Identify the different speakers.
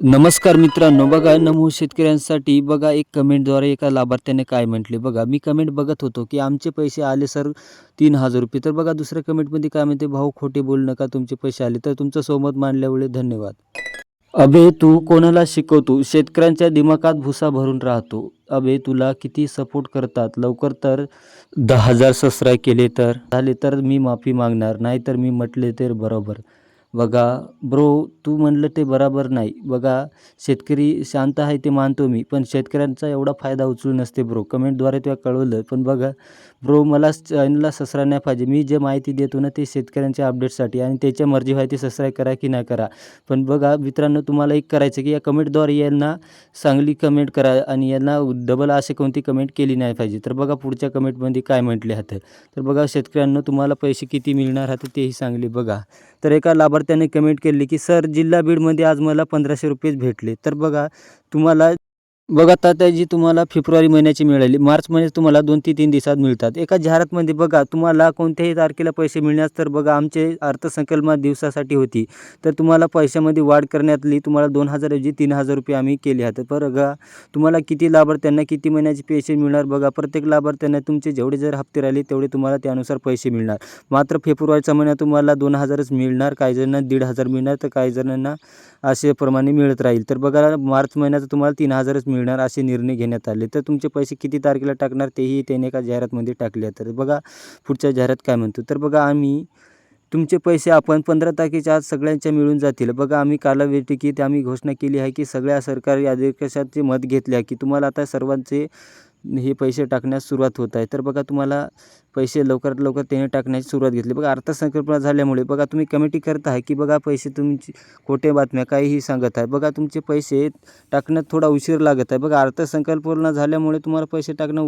Speaker 1: नमस्कार मित्रांनो बघा नमो शेतकऱ्यांसाठी बघा एक कमेंटद्वारे एका लाभार्थ्याने काय म्हटले. बघा मी कमेंट बघत होतो की आमचे पैसे आले सर तीन हजार रुपये. तर बघा दुसऱ्या कमेंटमध्ये काय म्हणते भाऊ खोटे बोलू नका तुमचे पैसे आले. तर तुमचं सोमत मांडल्यामुळे धन्यवाद. अबे तू कोणाला शिकवतो? शेतकऱ्यांच्या दिमागात भुसा भरून राहतो. अबे तुला किती सपोर्ट करतात? लवकर तर दहा हजार सबस्क्राईब केले तर. झाले तर मी माफी मागणार नाही तर मी म्हटले तर बरोबर. बघा ब्रो तू म्हणलं ते बरोबर नाही. बघा शेतकरी शांत आहे ते मानतो मी पण शेतकऱ्यांचा एवढा फायदा उचलू नसते ब्रो. कमेंटद्वारे तुला कळवलं. पण बघा ब्रो मला चॅनलला ससरा नाही पाहिजे. मी जे माहिती देतो ना ते शेतकऱ्यांच्या अपडेटसाठी आणि त्याच्या मर्जी व्हाय ते ससराय करा की नाही करा. पण बघा मित्रांनो तुम्हाला एक करायचं की या कमेंटद्वारे यांना चांगली कमेंट करा आणि यांना डबल असे कोणती कमेंट केली नाही पाहिजे. तर बघा पुढच्या कमेंटमध्ये काय म्हटले आहेत. तर बघा शेतकऱ्यांना तुम्हाला पैसे किती मिळणार आहेत तेही सांगले बघा. तर एका लाभार्थ्याने कमेंट केली की सर जिल्हा बीडमध्ये आज मला पंधराशे रुपयेच भेटले. तर बघा तुम्हाला बघा आता तात्याजी तुम्हाला फेब्रुवारी महिन्याची मिळाली मार्च महिन्यात तुम्हाला दोन ते तीन दिवसात मिळतात. एका जाहिरातमध्ये बघा तुम्हाला कोणत्याही तारखेला पैसे मिळण्यास तर बघा आमचे अर्थसंकल्प दिवसासाठी होती. तर तुम्हाला पैशामध्ये वाढ करण्यातली तुम्हाला दोन हजारऐवजी तीन हजार रुपये आम्ही केले आहेत. बघा तुम्हाला किती लाभार्थ्यांना किती महिन्याचे पैसे मिळणार बघा प्रत्येक लाभार्थ्यांना तुमचे जेवढे जर हप्ते राहिले तेवढे तुम्हाला त्यानुसार पैसे मिळणार. मात्र फेब्रुवारीचा महिना तुम्हाला दोन हजारच मिळणार काही जणांना दीड हजार मिळणार तर काही जणांना असे प्रमाणे मिळत राहील. तर बघा मार्च महिन्याचं तुम्हाला तीन हजारच मिळणार. मिळणार असे निर्णय घेण्यात आले. तर तुमचे पैसे किती तारखेला टाकणार तेही त्याने एका जाहिरातमध्ये टाकले तर बघा पुढच्या जाहिरात काय म्हणतो? तर बघा आम्ही तुमचे पैसे आपण पंधरा तारखेच्या आज सगळ्यांच्या मिळून जातील. बघा आम्ही कालावधीत आम्ही घोषणा केली आहे की सगळ्या सरकारी आदेशाचे मत घेतले आहे की तुम्हाला आता सर्वांचे हे पैसे टाकण्यास सुरुवात होत आहे. तर बघा तुम्हाला पैसे लवकरात लवकर त्याने टाकण्याची सुरुवात घेतली. बघा अर्थसंकल्पना झाल्यामुळे बघा तुम्ही कमिटी करत आहे की बघा पैसे तुमची खोटे बातम्या काहीही सांगत आहे. बघा तुमचे पैसे टाकण्यात थोडा उशीर लागत आहे. बघा अर्थसंकल्पना झाल्यामुळे तुम्हाला पैसे टाकणं